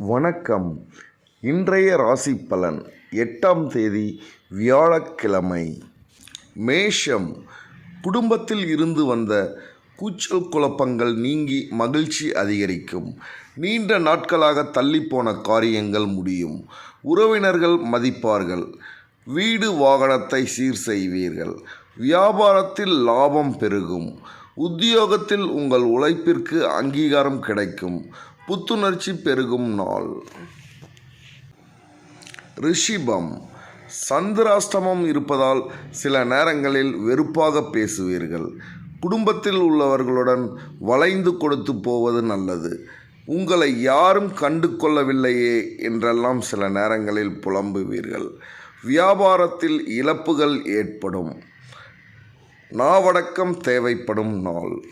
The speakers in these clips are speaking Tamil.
வணக்கம். இன்றைய ராசி பலன் எட்டாம் தேதி வியாழக்கிழமை. மேஷம். குடும்பத்தில் இருந்து வந்த கூச்சல் குழப்பங்கள் நீங்கி மகிழ்ச்சி அதிகரிக்கும். நீண்ட நாட்களாக தள்ளிப்போன காரியங்கள் முடியும். உறவினர்கள் மதிப்பார்கள். வீடு வாகனத்தை சீர் செய்வீர்கள். வியாபாரத்தில் லாபம் பெருகும். உத்தியோகத்தில் உங்கள் உழைப்பிற்கு அங்கீகாரம் கிடைக்கும். புத்துணர்ச்சி பெருகும் நாள். ரிஷிபம். சந்திராஷ்டமம் இருப்பதால் சில நேரங்களில் வெறுப்பாக பேசுவீர்கள். குடும்பத்தில் உள்ளவர்களுடன் வளைந்து கொடுத்து போவது நல்லது. உங்களை யாரும் கண்டு கொள்ளவில்லையே என்றெல்லாம் சில நேரங்களில் புலம்புவீர்கள். வியாபாரத்தில் இழப்புகள் ஏற்படும். நாவடக்கம் தேவைப்படும் நாள்.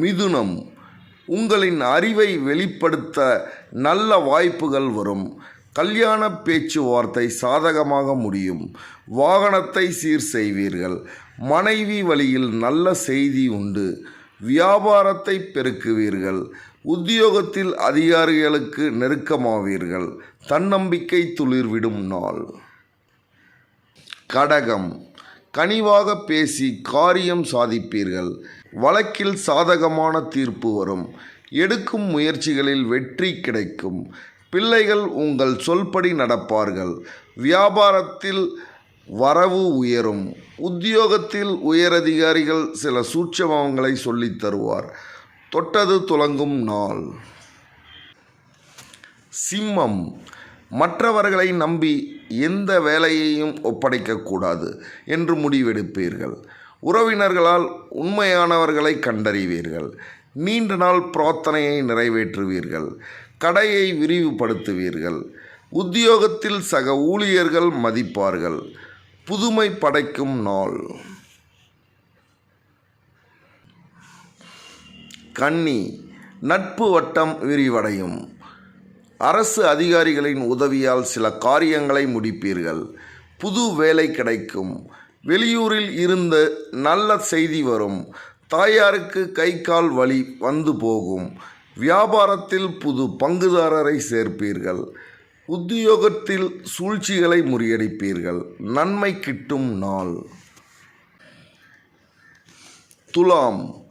மிதுனம். உங்களின் அறிவை வெளிப்படுத்த நல்ல வாய்ப்புகள் வரும். கல்யாண பேச்சுவார்த்தை சாதகமாக முடியும். வாகனத்தை சீர் செய்வீர்கள். மனைவி வழியில் நல்ல செய்தி உண்டு. வியாபாரத்தை பெருக்குவீர்கள். உத்தியோகத்தில் அதிகாரிகளுக்கு நெருக்கமாவீர்கள். தன்னம்பிக்கை துளிர்விடும் நாள். கடகம். கனிவாக பேசி காரியம் சாதிப்பீர்கள். வழக்கில் சாதகமான தீர்ப்பு வரும். எடுக்கும் முயற்சிகளில் வெற்றி கிடைக்கும். பிள்ளைகள் உங்கள் சொல்படி நடப்பார்கள். வியாபாரத்தில் வரவு உயரும். உத்தியோகத்தில் உயரதிகாரிகள் சில சூட்சமங்களை சொல்லித் தருவார். தொட்டது துலங்கும் நாள். சிம்மம். மற்றவர்களை நம்பி எந்த வேலையையும் ஒப்படைக்கக்கூடாது என்று முடிவெடுப்பீர்கள். உறவினர்களால் உண்மையானவர்களை கண்டறிவீர்கள். நீண்ட நாள் பிரார்த்தனையை நிறைவேற்றுவீர்கள். கடையை விரிவுபடுத்துவீர்கள். உத்தியோகத்தில் சக ஊழியர்கள் மதிப்பார்கள். புதுமை படைக்கும் நாள். கன்னி நட்பு வட்டம் விரிவடையும். அரசு அதிகாரிகளின் உதவியால் சில காரியங்களை முடிப்பீர்கள். புது வேலை கிடைக்கும். வெளியூரில் இருந்து நல்ல செய்தி வரும். தாயாருக்கு கை கால் வழி வந்து போகும். வியாபாரத்தில் புது பங்குதாரரை சேர்ப்பீர்கள். உத்தியோகத்தில் சூழ்ச்சிகளை முறியடிப்பீர்கள். நன்மை கிட்டும் நாள். துலாம்.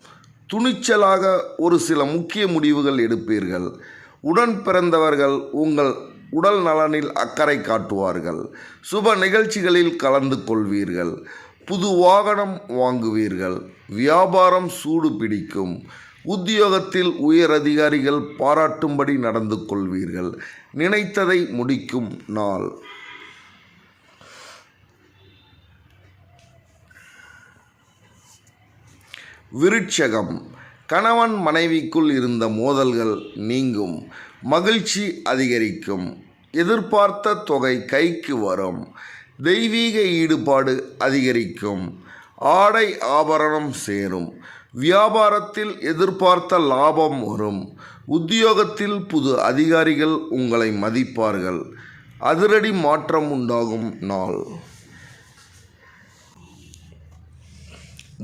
துணிச்சலாக ஒரு சில முக்கிய முடிவுகள் எடுப்பீர்கள். உடன் பிறந்தவர்கள் உங்கள் உடல் நலனில் அக்கறை காட்டுவார்கள். சுப நிகழ்ச்சிகளில் கலந்து கொள்வீர்கள். புது வாகனம் வாங்குவீர்கள். வியாபாரம் சூடு பிடிக்கும். உத்தியோகத்தில் உயர் அதிகாரிகள் பாராட்டும்படி நடந்து கொள்வீர்கள். நினைத்ததை முடிக்கும் நாள். விருட்சகம். கணவன் மனைவிக்குள் இருந்த மோதல்கள் நீங்கும் மகிழ்ச்சி அதிகரிக்கும். எதிர்பார்த்த தொகை கைக்கு வரும். தெய்வீக ஈடுபாடு அதிகரிக்கும். ஆடை ஆபரணம் சேரும். வியாபாரத்தில் எதிர்பார்த்த லாபம் வரும். உத்தியோகத்தில் புது அதிகாரிகள் உங்களை மதிப்பார்கள். அதிரடி மாற்றம் உண்டாகும் நாள்.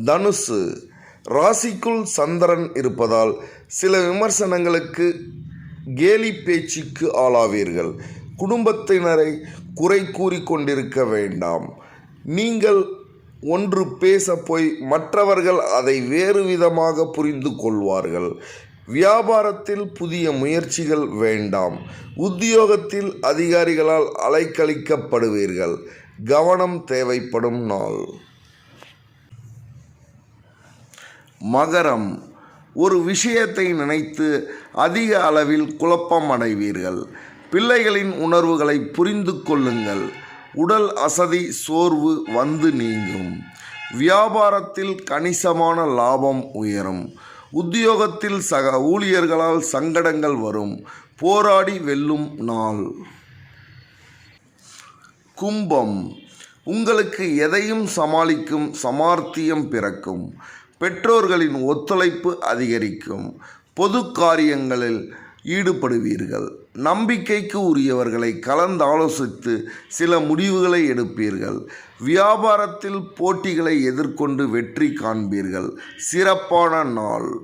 தனுசு. ராசிக்குள் சந்திரன் இருப்பதால் சில விமர்சனங்களுக்கு கேலி பேச்சுக்கு ஆளாவீர்கள். குடும்பத்தினரை குறை கூறிக்கொண்டிருக்க வேண்டாம். நீங்கள் ஒன்று பேச போய் மற்றவர்கள் அதை வேறு விதமாக புரிந்து கொள்வார்கள். வியாபாரத்தில் புதிய முயற்சிகள் வேண்டாம். உத்தியோகத்தில் அதிகாரிகளால் அலைக்கழிக்கப்படுவீர்கள். கவனம் தேவைப்படும் நாள். மகரம். ஒரு விஷயத்தை நினைத்து அதிக அளவில் குழப்பம் அடைவீர்கள். பிள்ளைகளின் உணர்வுகளை புரிந்து கொள்ளுங்கள். உடல் அசதி சோர்வு வந்து நீங்கும். வியாபாரத்தில் கணிசமான லாபம் உயரும். உத்தியோகத்தில் சக ஊழியர்களால் சங்கடங்கள் வரும். போராடி வெல்லும் நாள். கும்பம். உங்களுக்கு எதையும் சமாளிக்கும் சமார்த்தியம் பிறக்கும். பெற்றோர்களின் ஒத்துழைப்பு அதிகரிக்கும். பொது காரியங்களில் ஈடுபடுவீர்கள். நம்பிக்கைக்கு உரியவர்களை கலந்தாலோசித்து சில முடிவுகளை எடுப்பீர்கள். வியாபாரத்தில் போட்டிகளை எதிர்கொண்டு வெற்றி காண்பீர்கள். சிறப்பான நாள்.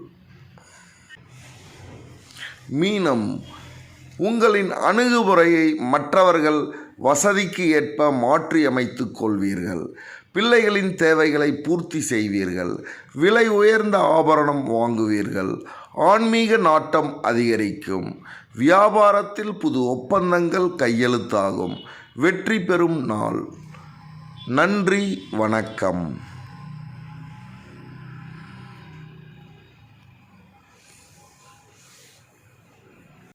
மீனம். உங்களின் அணுகுமுறையை மற்றவர்கள் வசதிக்கு ஏற்ப மாற்றியமைத்துக் கொள்வீர்கள். பிள்ளைகளின் தேவைகளை பூர்த்தி செய்வீர்கள். விலை உயர்ந்த ஆபரணம் வாங்குவீர்கள். ஆன்மீக நாட்டம் அதிகரிக்கும். வியாபாரத்தில் புது ஒப்பந்தங்கள் கையெழுத்தாகும். வெற்றி பெறும் நாள். நன்றி வணக்கம்.